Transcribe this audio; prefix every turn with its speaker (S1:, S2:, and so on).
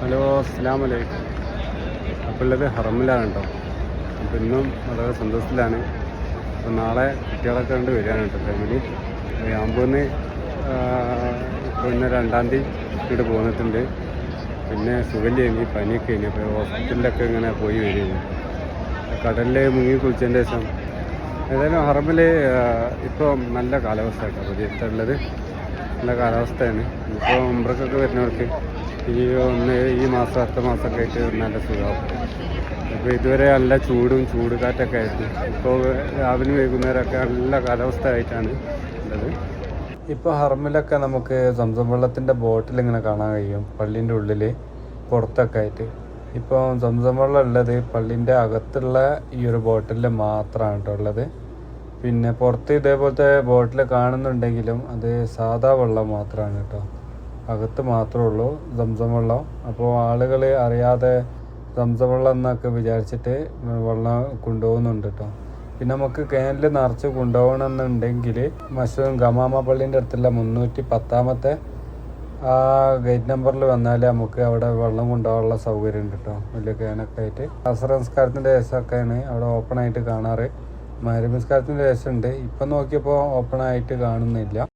S1: Hello അസ്സാം വലൈക്കും അപ്പോൾ ഉള്ളത് ഹറമിലാണ് കേട്ടോ. അപ്പോൾ ഇന്നും വളരെ സന്തോഷത്തിലാണ്. അപ്പോൾ നാളെ കുട്ടികളൊക്കെ കണ്ട് വരികയാണ് കേട്ടോ ഫാമിലി യാമ്പൂന്ന് പിന്നെ രണ്ടാം തീയതി ഇവിടെ പോന്നിട്ടുണ്ട്. പിന്നെ സുഖല്ലേനി പനിയൊക്കെ ഇനി അപ്പോൾ ഹോസ്പിറ്റലിലൊക്കെ ഇങ്ങനെ പോയി വരികയാണ്. കടലിൽ മുങ്ങി കുളിച്ചതിന്റെ ശേഷം ഏതായാലും ഹറമിൽ ഇപ്പോൾ നല്ല കാലാവസ്ഥ കേട്ടോ പ്രദേശത്തുള്ളത് നല്ല കാലാവസ്ഥയാണ്. ഇപ്പോൾ ഉമ്രക്കൊക്കെ വരുന്നവർക്ക് ഈ ഒന്ന് ഈ മാസം അടുത്ത മാസമൊക്കെ ആയിട്ട് നല്ല സുഖമാവും ഇപ്പോൾ ഇതുവരെ നല്ല ചൂടും ചൂട് കാറ്റൊക്കെ ആയിരുന്നു. ഇപ്പോൾ രാവിലെ വൈകുന്നേരമൊക്കെ നല്ല കാലാവസ്ഥ ആയിട്ടാണ് ഉള്ളത്. ഇപ്പോൾ ഹർമിലൊക്കെ നമുക്ക് സംസം വെള്ളത്തിന്റെ ബോട്ടിൽ ഇങ്ങനെ കാണാൻ കഴിയും. പള്ളീന്റെ ഉള്ളിൽ പുറത്തൊക്കെ ആയിട്ട്. ഇപ്പോൾ സംസം വെള്ളം ഉള്ളത് പള്ളീന്റെ അകത്തുള്ള ഈ ഒരു ബോട്ടിൽ മാത്രമാണ് കേട്ടോ ഉള്ളത്. പിന്നെ പുറത്ത് ഇതേപോലത്തെ ബോട്ടിൽ കാണുന്നുണ്ടെങ്കിലും അത് സാധാ വെള്ളം മാത്രമാണ് കേട്ടോ. അകത്ത് മാത്രമേ ഉള്ളൂ സംസം വെള്ളം. അപ്പോൾ ആളുകൾ അറിയാതെ സംസം വെള്ളം എന്നൊക്കെ വിചാരിച്ചിട്ട് വെള്ളം കൊണ്ടുപോകുന്നുണ്ട് കേട്ടോ. പിന്നെ നമുക്ക് ക്യാനിൽ നിറച്ച് കൊണ്ടുപോകണമെന്നുണ്ടെങ്കിൽ മശൂം ഗമാമ പള്ളീന്റെ അടുത്തുള്ള മുന്നൂറ്റി പത്താമത്തെ ആ ഗേറ്റ് നമ്പറിൽ വന്നാൽ നമുക്ക് അവിടെ വെള്ളം കൊണ്ടുപോകാനുള്ള സൗകര്യം ഉണ്ട് കേട്ടോ. വലിയ ക്യാനൊക്കെ ആയിട്ട്. അസർ സംസ്കാരത്തിന്റെ ശേഷമൊക്കെയാണ് അവിടെ ഓപ്പണായിട്ട് കാണാറ്. മരുമസ്കാരത്തിന്റെ ശേഷമുണ്ട്. ഇപ്പം നോക്കിയപ്പോൾ ഓപ്പണായിട്ട് കാണുന്നില്ല.